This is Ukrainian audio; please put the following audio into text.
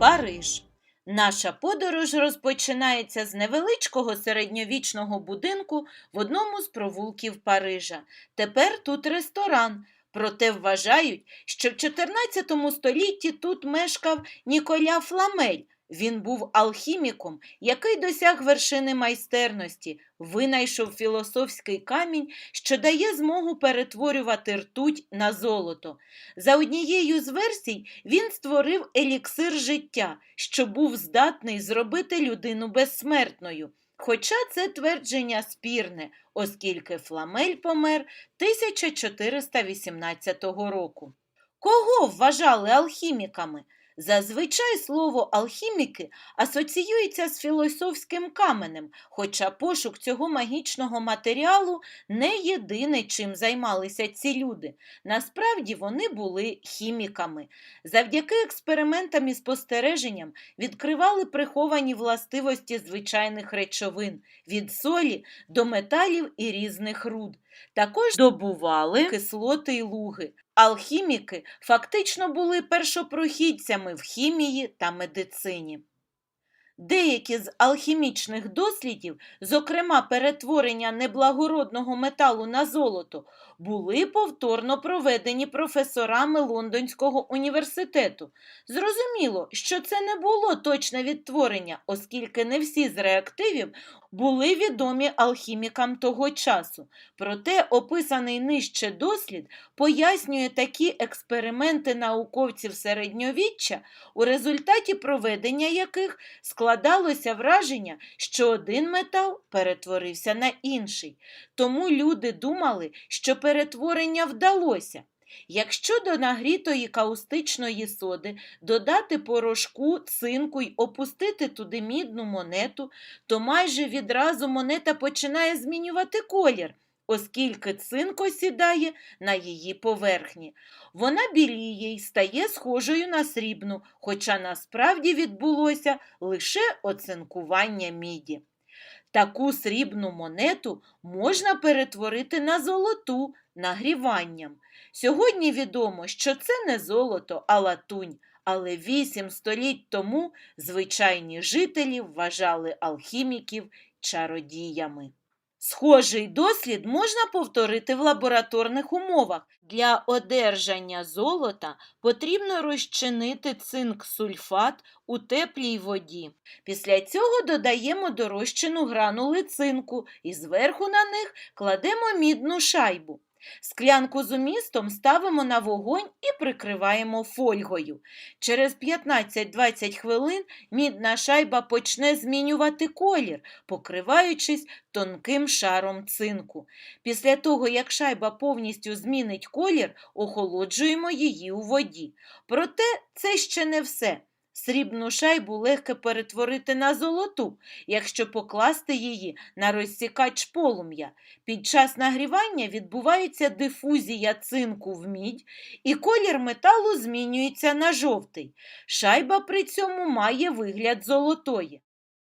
Париж. Наша подорож розпочинається з невеличкого середньовічного будинку в одному з провулків Парижа. Тепер тут ресторан. Проте вважають, що в 14 столітті тут мешкав Ніколя Фламель. Він був алхіміком, який досяг вершини майстерності, винайшов філософський камінь, що дає змогу перетворювати ртуть на золото. За однією з версій, він створив еліксир життя, що був здатний зробити людину безсмертною. Хоча це твердження спірне, оскільки Фламель помер 1418 року. Кого вважали алхіміками? Зазвичай слово алхіміки асоціюється з філософським каменем, хоча пошук цього магічного матеріалу не єдине, чим займалися ці люди. Насправді вони були хіміками. Завдяки експериментам і спостереженням відкривали приховані властивості звичайних речовин від солі до металів і різних руд. Також добували кислоти й луги. Алхіміки фактично були першопрохідцями в хімії та медицині. Деякі з алхімічних дослідів, зокрема перетворення неблагородного металу на золото, були повторно проведені професорами Лондонського університету. Зрозуміло, що це не було точне відтворення, оскільки не всі з реактивів були відомі алхімікам того часу. Проте описаний нижче дослід пояснює такі експерименти науковців середньовіччя, у результаті проведення яких складалося враження, що один метал перетворився на інший. Тому люди думали, що перетворення вдалося. Якщо до нагрітої каустичної соди додати порошку, цинку й опустити туди мідну монету, то майже відразу монета починає змінювати колір, оскільки цинк осідає на її поверхні. Вона біліє й стає схожою на срібну, хоча насправді відбулося лише оцинкування міді. Таку срібну монету можна перетворити на золоту нагріванням. Сьогодні відомо, що це не золото, а латунь, але вісім століть тому звичайні жителі вважали алхіміків чародіями. Схожий дослід можна повторити в лабораторних умовах. Для одержання золота потрібно розчинити цинк-сульфат у теплій воді. Після цього додаємо до розчину гранули цинку і зверху на них кладемо мідну шайбу. Склянку з умістом ставимо на вогонь і прикриваємо фольгою. Через 15-20 хвилин мідна шайба почне змінювати колір, покриваючись тонким шаром цинку. Після того, як шайба повністю змінить колір, охолоджуємо її у воді. Проте це ще не все. Срібну шайбу легко перетворити на золоту, якщо покласти її на розсікач полум'я. Під час нагрівання відбувається дифузія цинку в мідь, і колір металу змінюється на жовтий. Шайба при цьому має вигляд золотої.